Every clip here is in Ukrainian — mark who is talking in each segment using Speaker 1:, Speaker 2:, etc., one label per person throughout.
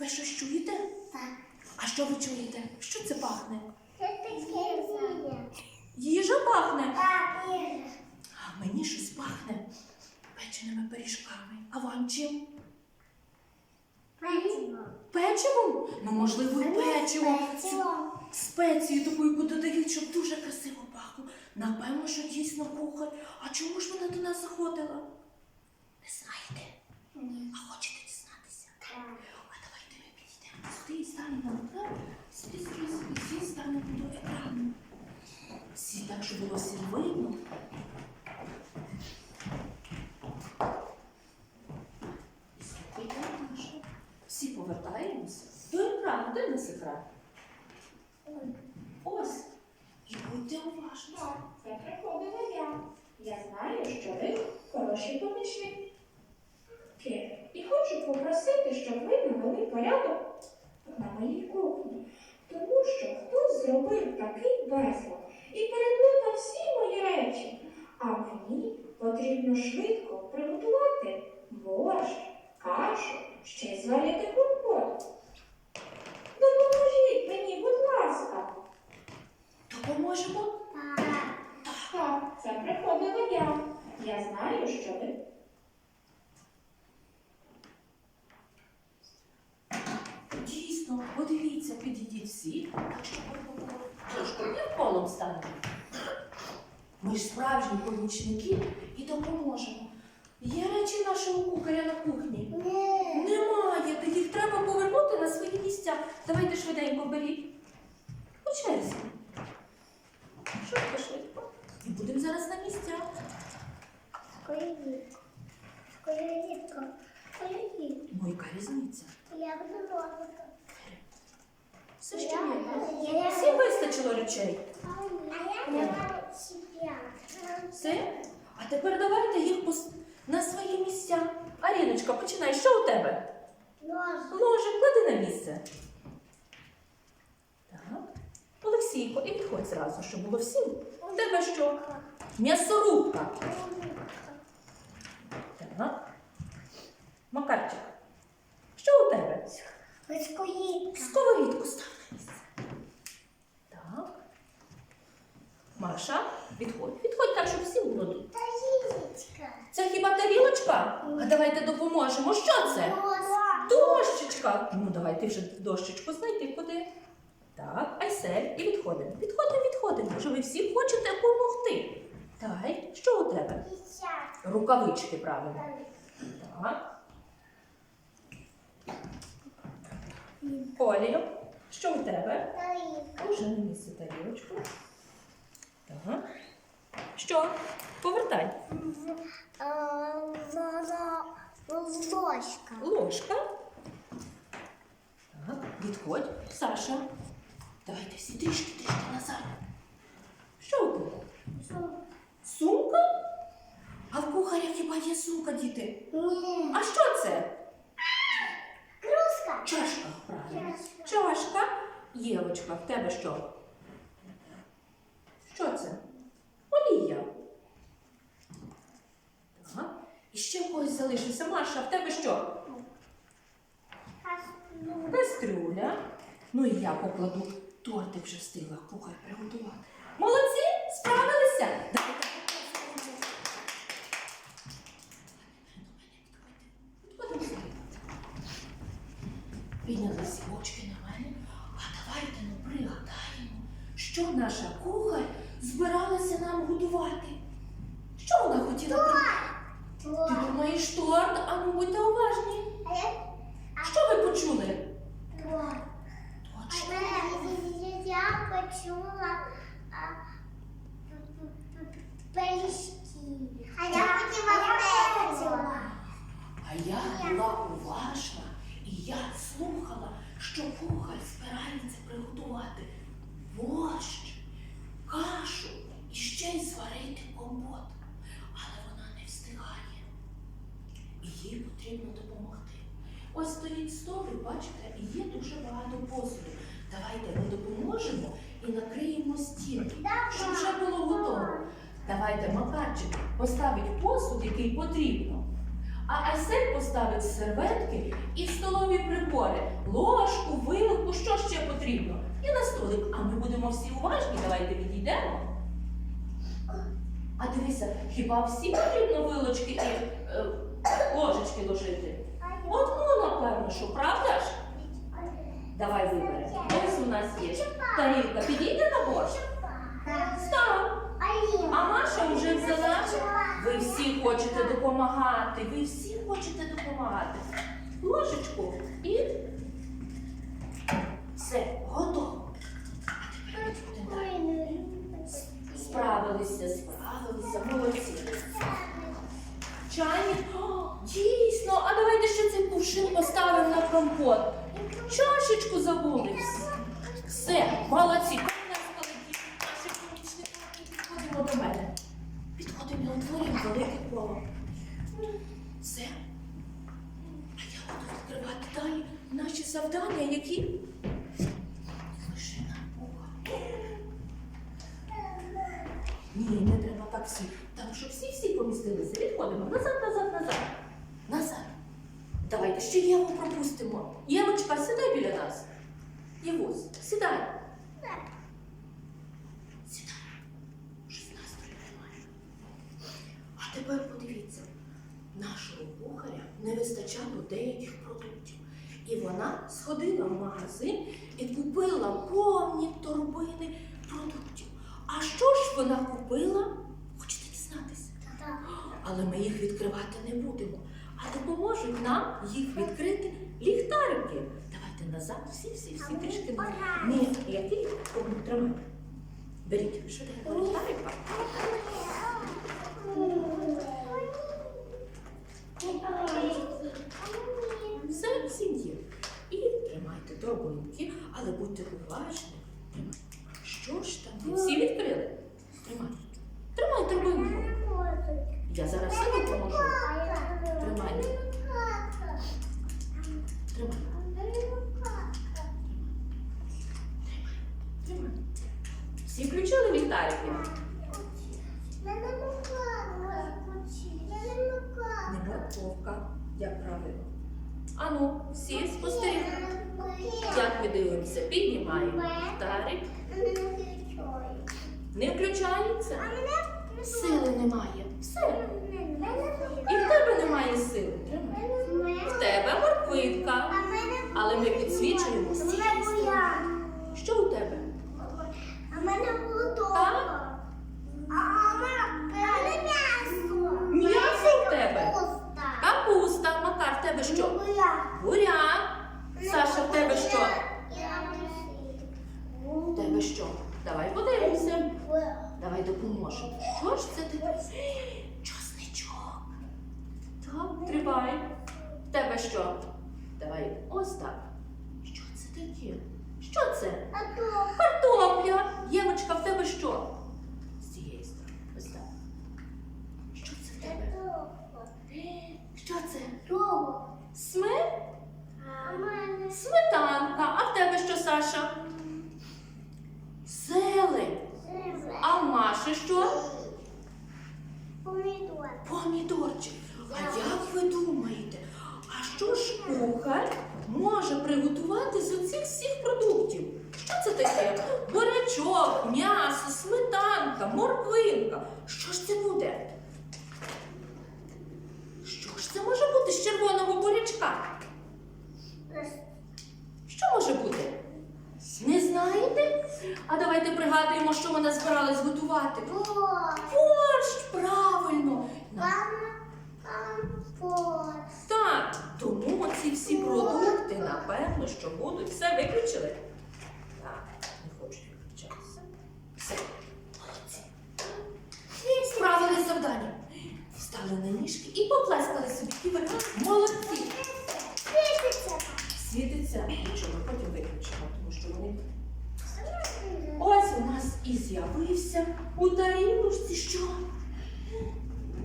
Speaker 1: Ви щось чуєте?
Speaker 2: Так.
Speaker 1: А що ви чуєте? Що це пахне?
Speaker 2: Це таке.
Speaker 1: Їжа пахне.
Speaker 2: Так, є.
Speaker 1: А мені щось пахне печеними пиріжками. А вам чим?
Speaker 2: Печиво.
Speaker 1: Печивом? Ну, можливо, і печивом.
Speaker 2: Печиво.
Speaker 1: Спеції такої додають, щоб дуже красиво пахло. Напевно, що дійсно кухар. А чому ж вона до нас заходила? Не знаєте?
Speaker 2: Ні.
Speaker 1: А хочете дізнатися?
Speaker 2: Так.
Speaker 1: А давайте ми підійдемо сюди і станемо на екран. Сюди, сюди, сюди, всі станемо до екрану. Всі так, щоб було всім видно. І слухайте наше. Всі повертаємося до екрану. Де в нас екран? Ось. І будьте уважні.
Speaker 3: Це приходила я. Я знаю, що ви хороші помічники. І хочу попросити, щоб ви навели порядок на моїй кухні. Тому що хтось зробив такий безлад і переплутав всі мої речі. А мені потрібно швидко приготувати борщ, кашу, ще й зварити компот. Допоможіть мені, будь ласка.
Speaker 1: Допоможемо.
Speaker 2: Так.
Speaker 3: Так, це приходила я. Я знаю, що ви.
Speaker 1: Дійсно, подивіться, підійдіть всі, так що трошки колом станемо. Ми ж справжні помічники і допоможемо. Є речі нашого кухаря на кухні?
Speaker 2: Ні.
Speaker 1: Немає, то їх треба повернути на свої місця. Давайте швиденько беріть. По черзі. Швидко, швидко. І будемо зараз на місцях.
Speaker 2: Скоріть. Скоріть.
Speaker 1: Ну, яка різниця?
Speaker 2: Я буду.
Speaker 1: Все ще є. Всім вистачило речей.
Speaker 2: А я.
Speaker 1: Все? А тепер давайте їх пос... на свої місця. Аріночка, починай. Що у тебе?
Speaker 2: Нож.
Speaker 1: Ложик, клади на місце. Так. Олексійко, і відходь зразу, щоб було всім. У тебе що? М'ясорубка. Так. Макарчик. Що у тебе?
Speaker 2: Скоріть.
Speaker 1: Сковорідку став. Так. Маша, відходь. Відходь так, щоб всім було тут.
Speaker 2: Таїчка.
Speaker 1: Це хіба тарілочка? А давайте допоможемо. Що це? Дощечка. Ну, давайте вже дощечку знайти куди. Так, айсель. І відходимо. Відходимо, відходимо. Може, ви всі хочете допомогти. Так, що у тебе? Рукавички, правильно. Так. Олію, що у тебе? Уже на місце тарілочку. Так. Що? Повертай.
Speaker 2: Ложка.
Speaker 1: Ложка. Так, відходь. Саша. Давайте всі трішки, трішки назад. Що у тебе? Сумка? А в кухаря хіба є сумка, діти?
Speaker 2: Ні.
Speaker 1: А що це? Чашка, правильно. Чашка. Євочка, в тебе що? Що це? Олія. Так. І ще в когось залишився. Маша, в тебе що? Кастрюля. Ну і я покладу тортик вже встигла кухар приготувати. Молодці, справилися. А
Speaker 2: я
Speaker 1: була уважна і я слухала, що кухар збирається приготувати борщ, кашу і ще й сварити компот. Але вона не встигає. Їй потрібно допомогти. Ось стоїть столик, бачите, і є дуже багато посуду. Давайте ми допоможемо і накриємо стіл, щоб вже було готово. Давайте Макарчик поставить посуд, який потрібно. А Айсель поставить серветки і столові прибори, ложку, вилку, що ще потрібно. І на столик. А ми будемо всі уважні, давайте відійдемо. А дивися, хіба всі потрібно вилочки і е, ложечки ложити? Одну, напевно, що правда ж? Давай виберемо. Ось у нас є тарілка. Підійде на борщ? Став. А Маша вже взяла. Ви всі хочете допомагати. Ви всі хочете допомагати. Ложечку і все, готово. Справилися, справилися, молодці. Чайник. О, дійсно, а давайте ще цей кувшин поставимо на компот. Чашечку забули. Все, молодці. Принесли наші помічники. Підходимо до мене. Підходимо і утворюємо велике коло. Все. А я буду відкривати далі наші завдання, які лише Бога. Ні, не треба так всі. Там, щоб всі-всі помістилися. Відходимо. Назад, назад, назад. Назад. Давайте ще Єву пропустимо. Євочка, сідай біля нас. Євусь. Сідай. Щось настрою немає. А тепер подивіться, нашого кухаря не вистачало деяких продуктів. І вона сходила в магазин і купила повні торбини продуктів. А що ж вона купила? Хочете дізнатися? Але ми їх відкривати не будемо. А допоможуть нам їх відкрити ліхтарики. Давайте назад, всі, всі, всі трішки назад. Ні, який? Кому тримай. Беріть Що ліхтарика. Все в сім'ї. І тримайте торбинки, але будьте уважні. Тримайте. Що ж там? Ви всі відкрили? Тримай. Тримай торбинку. Я зараз все допоможу. Тримай. Тримай. Тримай. Всі включили ліхтарики? Не морковка. Як правильно? Ану, всі спостерігаємо. Як ми дивимося? Піднімаємо ліхтарик. Не включається? Сили немає. Все. І в тебе немає сили. Тримай. В тебе морквинка. Але ми підсвічуємо всі. Що у тебе?
Speaker 2: А мене було
Speaker 1: Так?
Speaker 2: добре. А мене м'ясо.
Speaker 1: М'ясо в тебе?
Speaker 2: Капуста.
Speaker 1: Капуста. Макар, в тебе що?
Speaker 2: Буряк.
Speaker 1: Буряк. Саша, в тебе що?
Speaker 2: Я
Speaker 1: В тебе що? Давай подивимося. Давай допоможемо. Що ж це таке? Чосничок. Так, тримай. В тебе що? Давай ось так. Що це таке? Що це?
Speaker 2: А то
Speaker 1: Картопля. Євочка, в тебе що? З цієї сторони. Ось так. Що це в тебе? Що це? Сме?
Speaker 2: А мене
Speaker 1: Сметанка. А в тебе що, Саша? Зелень. А в Маші що?
Speaker 2: помідор.
Speaker 1: Помідорчик. А як ви думаєте, а що ж кухар може приготувати з оцих всіх продуктів? Що це таке? Бурячок, м'ясо, сметанка, морквинка. Що ж це буде? Що ж це може бути з червоного бурячка? Може бути? Не знаєте? А давайте пригадуємо, що вона збиралась готувати. Борщ, правильно. Пан,
Speaker 2: пан, борщ.
Speaker 1: Так, тому ці всі продукти, напевно, що будуть. Все виключили? Так, не хочуть виключатися. Все, молодці. Справили завдання. Встали на ніжки і поплескали собі. І ви молодці.
Speaker 2: Світиться.
Speaker 1: Світиться, нічого, потім виключимо, тому що вони. Ось у нас і з'явився у тарілочці що?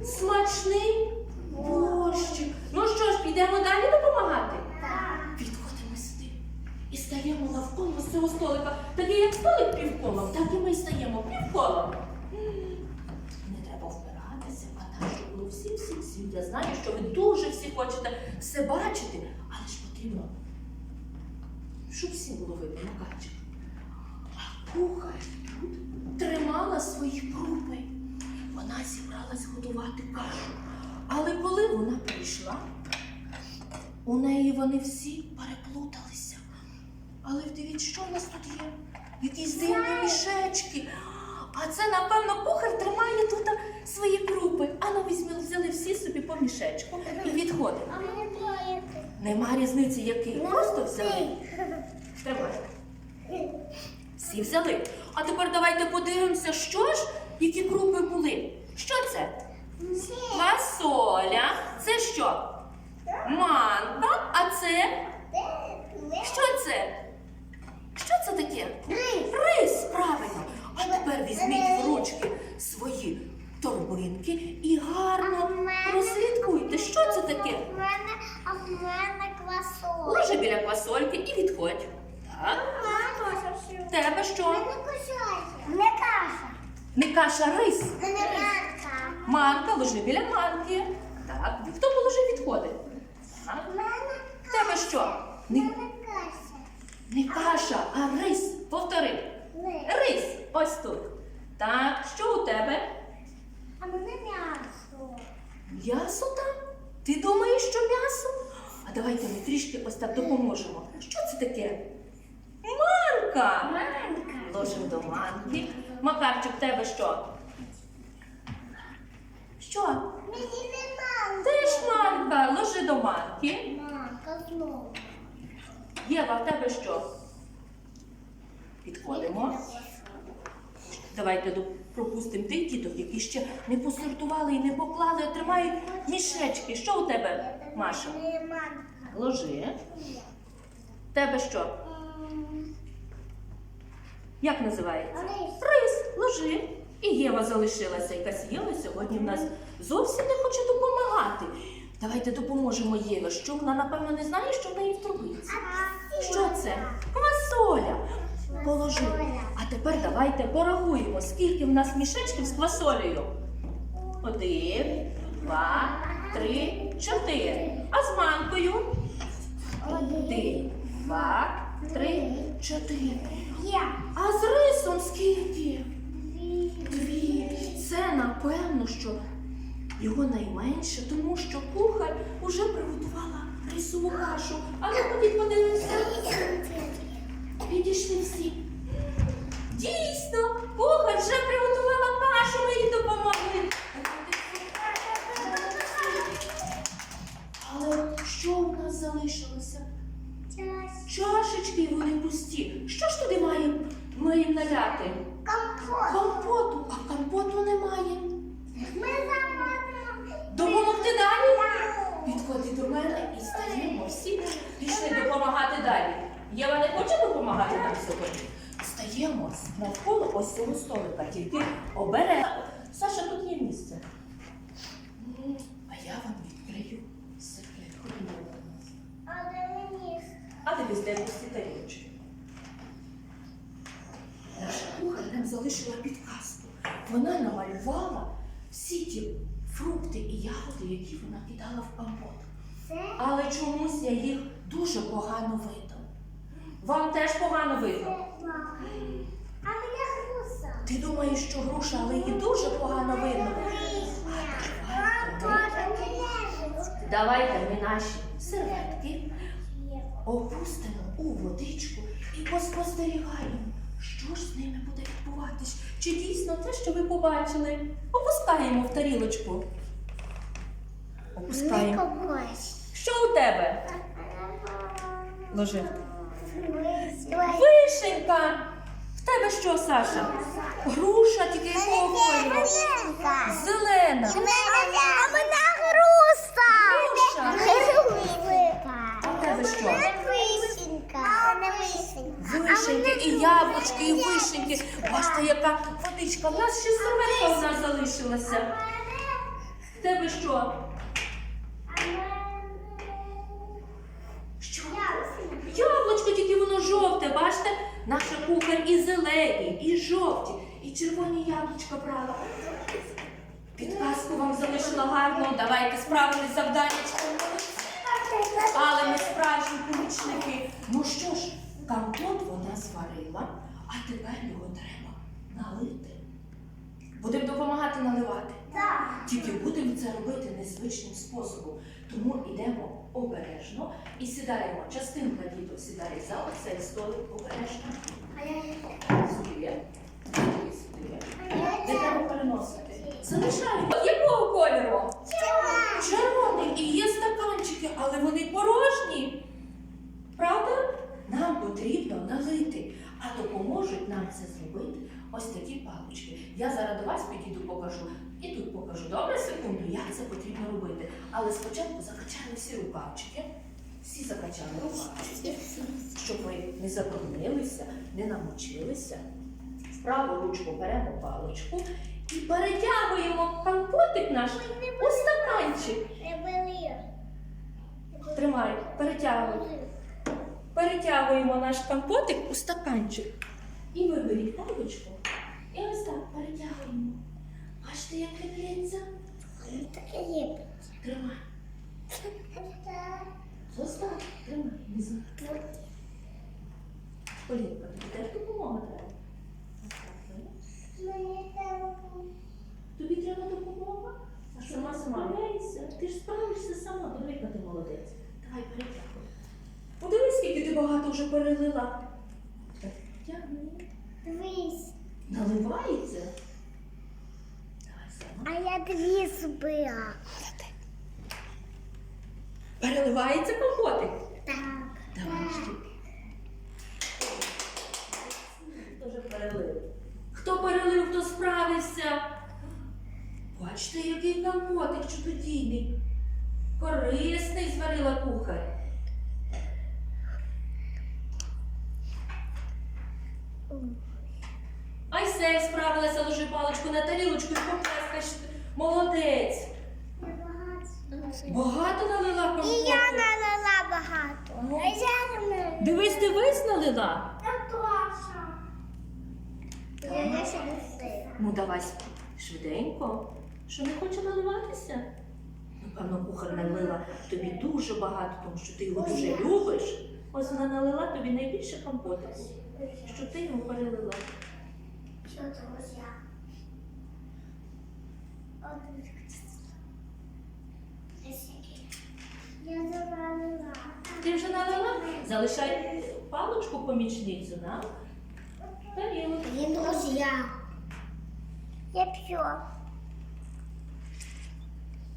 Speaker 1: Смачний борщик. Ну що ж, підемо далі допомагати?
Speaker 2: Так.
Speaker 1: Підходимо сюди і стаємо навколо цього столика. Такий як столик півколом, так і ми стаємо півколом. Не треба впиратися, а так, щоб було всі всім, всім, всім. Я знаю, що ви дуже всі хочете все бачити, але ж потрібно, щоб всі було видно Макарчик. А кухар тут тримала свої крупи. Вона зібралась готувати кашу. Але коли вона прийшла, у неї вони всі переплуталися. Але дивіться, що в нас тут є? Якісь дивні мішечки. А це, напевно, кухар тримає тут свої крупи. А ну візьми, взяли всі собі по мішечку і відходимо.
Speaker 2: А мені троє.
Speaker 1: Нема різниці, який. Просто взяли. Тримай. Всі взяли. А тепер давайте подивимося, що ж, які крупи були. Що це? Фасоля. Це що? Манка. А це? Що це? Що це таке? Рис, правильно. А тепер візьміть в ручки свої торбинки і гарно розслідкуйте, що це таке.
Speaker 2: А в мене квасоль.
Speaker 1: Ложи біля квасольки і відходь. Так. Тебе що?
Speaker 2: Не. Не каша.
Speaker 1: Рис.
Speaker 2: Не манка.
Speaker 1: Манка, ложи біля манки. Так. Хто положив відходи? Так.
Speaker 2: В
Speaker 1: Тебе що? Не,
Speaker 2: не каша.
Speaker 1: не каша, а рис. Повтори. Рис. Ось тут. Так, що у тебе?
Speaker 2: А мене м'ясо.
Speaker 1: М'ясо там? Ти думаєш, що м'ясо? А давайте ми трішки ось так допоможемо. Що це таке? Манка!
Speaker 2: Манка.
Speaker 1: Ложимо до манки. Макарчик, в тебе що? Що?
Speaker 2: Мені не манка.
Speaker 1: Теж манка. Ложи до манки.
Speaker 2: Манка знову.
Speaker 1: Єва, в тебе що? Підходимо. Давайте пропустимо тих діток, які ще не посортували і не поклали, а тримають мішечки. Що у тебе, Маша? Ложи. В тебе що? Як називається?
Speaker 2: Рис.
Speaker 1: Рис, ложи. І Єва залишилася. Якась Єва сьогодні в нас зовсім не хоче допомагати. Давайте допоможемо Єві. Що вона, напевно, не знає, що в неї в трубиці. Що це? Квасоля. Положи. А тепер давайте порахуємо, скільки в нас мішечків з квасолею. Один, два, три, чотири. А з манкою? Один, два, три, чотири. А з рисом скільки?
Speaker 2: Дві.
Speaker 1: Дві. Це напевно, що його найменше, тому що кухар уже приготувала рисову кашу. А ну ходіть подивимося. Підійшли всі. Дійсно, кухар вже приготувала кашу, ми їй допомогли. Але що в нас залишилося?
Speaker 2: Час.
Speaker 1: Чашечки вони пусті. Що ж туди маємо, маємо наляти?
Speaker 2: Компот.
Speaker 1: Компоту, а компоту немає.
Speaker 2: Ми заходимо.
Speaker 1: Допомогти далі? Підходи до мене і стаємо всі. Пішли допомагати далі. Єва не хоче допомагати нам сьогодні? Стаємо навколо ось цього столика, тільки обережно. Саша, тут є місце. М, А я вам відкрию секрет. Ходімо до нас.
Speaker 2: Але мені.
Speaker 1: А ти візьми пусті тарілочки. Наша кухар нам залишила підказку. Вона намалювала всі ті фрукти і ягоди, які в компот. Але чомусь я їх дуже погано видно. Вам теж погано видно.
Speaker 2: Це мама. А мене груса.
Speaker 1: Ти думаєш, що груша, але її дуже погано видно. Давайте ми наші серветки опустимо у водичку і поспостерігаємо, що ж з ними буде відбуватись. Чи дійсно те, що ви побачили? Опускаємо в тарілочку. Опускаємо. Що у тебе? Ложи. Вишенька! В тебе що, Саша? Груша тільки якого кольору? Зелена.
Speaker 2: А мене груса.
Speaker 1: Груша. А в тебе що? Вишеньки і яблучки, і вишеньки. Бачите, яка водичка. У нас ще серветка в нас залишилася. В тебе? Що? Яблучко, тільки воно жовте, бачите? Наша кухар і зелені, і жовті, і червоні яблучка брала. Підказку вам залишила гарно. Давайте справились завданнячком. Але ми справжні помічники. Ну що ж, компот вона зварила, а тепер його треба налити. Будемо допомагати наливати. Тільки будемо це робити незвичним способом. Тому йдемо обережно і сідаємо. Частинка діток сідає за оцей столик обережно. Де треба переносити? Залишаємо. Якого кольору? Червоний. І є стаканчики, але вони порожні. Правда? Нам потрібно налити, а допоможуть нам це зробити ось такі палички. Я зараз до вас підійду, покажу. І тут покажу. Добре, секунду, як це потрібно робити. Але спочатку закачаємо всі рукавчики. Всі закачали рукавчики, щоб ви не забруднилися, не намочилися. В праву ручку беремо паличку і перетягуємо компотик наш у стаканчик. Тримай, перетягуй. Перетягуємо наш компотик у стаканчик. І виберіть паличку. І ось так перетягуємо. Бачите, як лється? Тримай. Зостав. Тримай. Внизу. Полінка, тобі теж допомога треба. Тобі треба допомога? А сама справляєшся? Ти ж справишся сама, подивися, ти молодець. Давай перетягуй. Подивись, скільки ти багато вже перелила. Так, Тягни. Наливається. Давай сама.
Speaker 2: А я дві збила.
Speaker 1: Переливається компотик.
Speaker 2: Так.
Speaker 1: Давай ще. Хто перелив? Хто перелив, хто справився? Бачите, який компотик чудодійний. Корисний зварила кухар. Айсель справилася, ложи паличку на тарілочку і поплескаєш. Молодець. Багато налила компоту.
Speaker 2: І я налила багато.
Speaker 1: Ну.
Speaker 2: А я налила.
Speaker 1: Дивись, дивись, налила.
Speaker 2: Я ще не встигла.
Speaker 1: Ну давай швиденько. Що не хоче наливатися? Напевно, кухар налила тобі дуже багато, тому що ти його дуже любиш. Ось вона налила тобі найбільше компоту, що ти його перелила.
Speaker 2: Що це ось я? Я завалила.
Speaker 1: Ти вже налила? Залишай паличку помічницю на тарілочку.
Speaker 2: Він друзья. Я пью.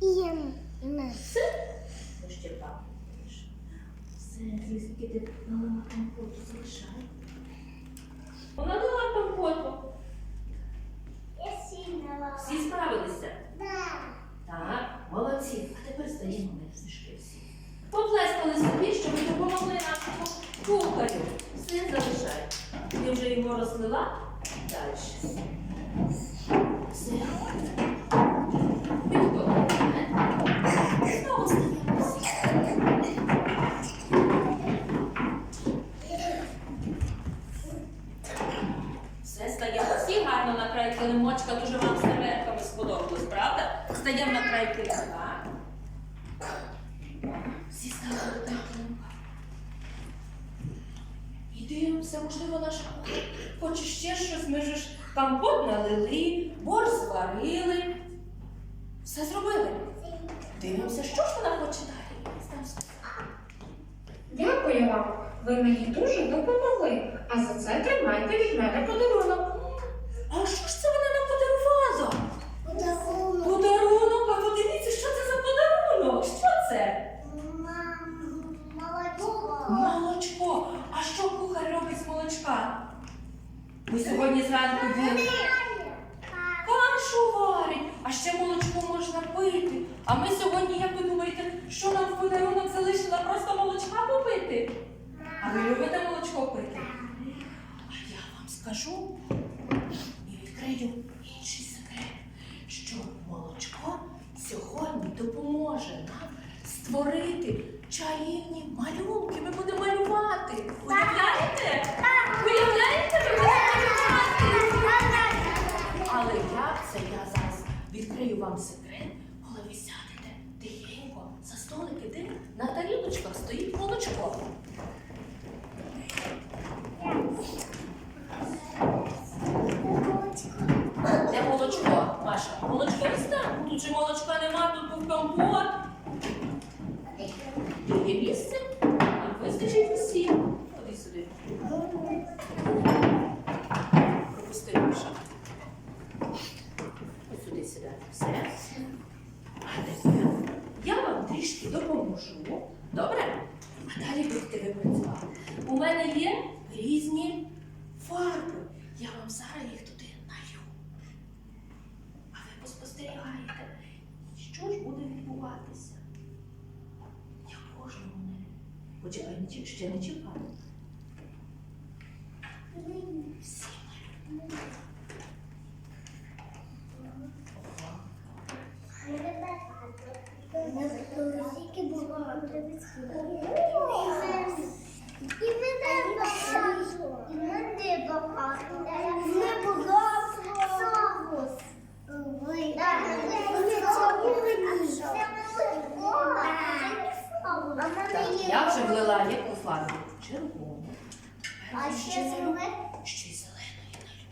Speaker 2: Ем. Ем.
Speaker 1: Все? Ну, ще так. Все, скільки ти налила компоту, залишай. Вона дала компоту.
Speaker 2: Я сильно
Speaker 1: Всі справилися.
Speaker 2: Да.
Speaker 1: Так, молодці. А тепер ми знижки всі. Поплескали собі, щоб ми допомогли нашому кухарю. Син залишай. Ти вже його розлила. Далі. Все. Почекай, не ще не чекай. Всі малюють.
Speaker 2: Скільки було Мене
Speaker 1: я вже влила яку фарбу? Червону.
Speaker 2: А ще зелене?
Speaker 1: Ще й зеленої налю.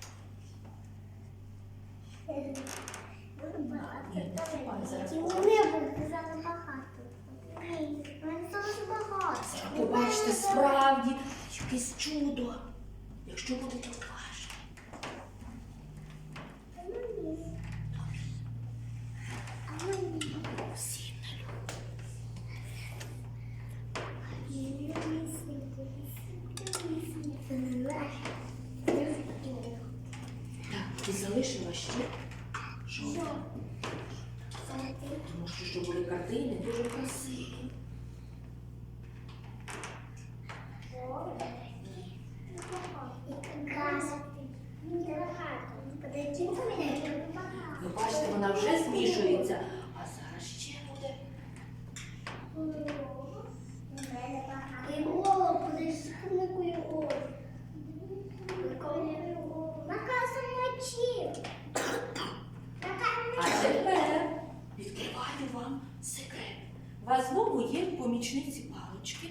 Speaker 1: Ні, не чіпай, зараз
Speaker 2: буде багато. Ні, мене дуже багато.
Speaker 1: Побачите, справді якесь чудо, якщо будете уважні. Всім налю. Так, і залишила ще жовте. Тому що щоб були картини дуже красиві. Ви бачите, вона вже змішується, а зараз ще буде. А тепер відкриваю вам секрет. У вас знову є в помічниці палички,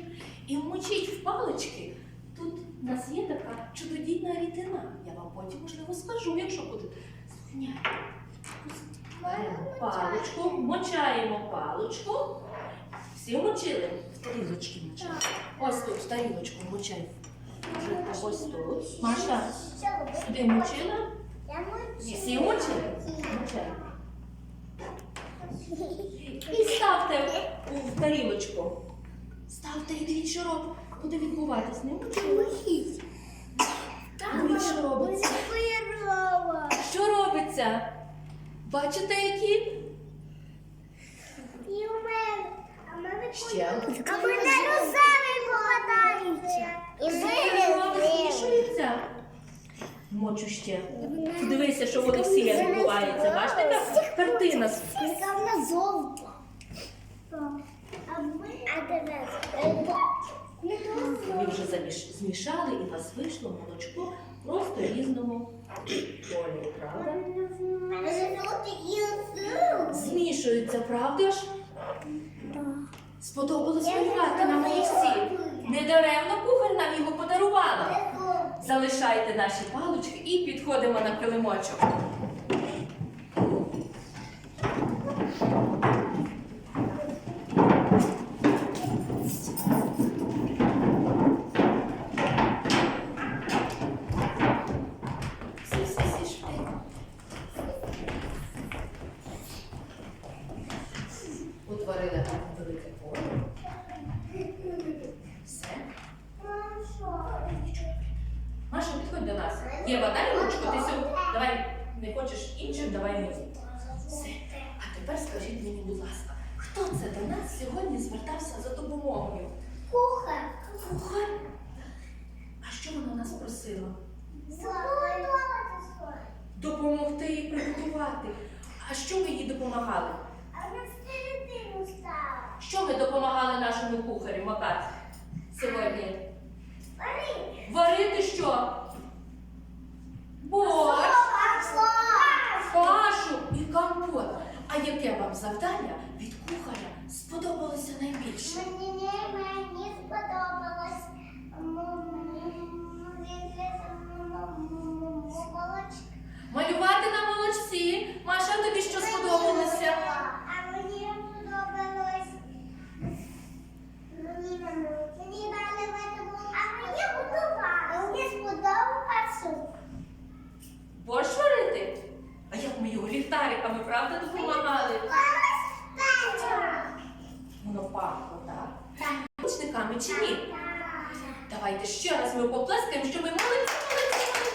Speaker 1: і вмочіть в палички. Тут у нас є така чудодійна рідина. Я вам потім, можливо, скажу, якщо будете паличку, вмочаємо паличку. Всі вмочили? В тарілочки мочаємо. Ось тут, в тарілочку вмочаємо. Вже ось тут. Маша, сюди вмочила? Всі вмочили? Вмочаємо. І ставте в тарілочку. Ставте і дивіться, що робить. Буде відбуватись. Не мучили. Що робиться. Що робиться? Бачите, які? Ще.
Speaker 2: А мене русами попадаються. І
Speaker 1: змішується. Мочу ще. Дивися, що воно всі відбувається. Бачите, яка картина.
Speaker 2: Саме золото. А ми, тебе
Speaker 1: вже заміш- змішали і у вас вийшло молочко просто різному кольору, правда? Змішується, правда ж? Сподобалось малювати на молочці. Недаремно кухар нам його подарувала. Залишайте наші палочки і підходимо на килимочок. Всі, всі, всі швидко. Утворили гарне велике поле. Все. Маша, підходь до нас. Єва, дай ручку, ти сьогодні. Давай не хочеш іншим, давай мені. Все. А тепер скажіть мені, будь ласка, хто це до нас сьогодні звертався за допомогою?
Speaker 2: Кухар.
Speaker 1: Кухар? А що вона нас просила? Допомогти їй приготувати. А що ми їй допомагали?
Speaker 2: А на середину стала.
Speaker 1: Що ми допомагали нашому кухарю Макар сьогодні?
Speaker 2: Варі.
Speaker 1: Варити що? Борщ, кашу і компот. А яке вам завдання від кухаря сподобалося найбільше?
Speaker 2: Мені не мені сподобалось. М- м- він молочко.
Speaker 1: Малювати на молочці. Маша, тобі цукерками, правда, допомагали? Воно пахло, так? Ручниками чи ні? Давайте ще раз ми поплескаємо, що ми молодці.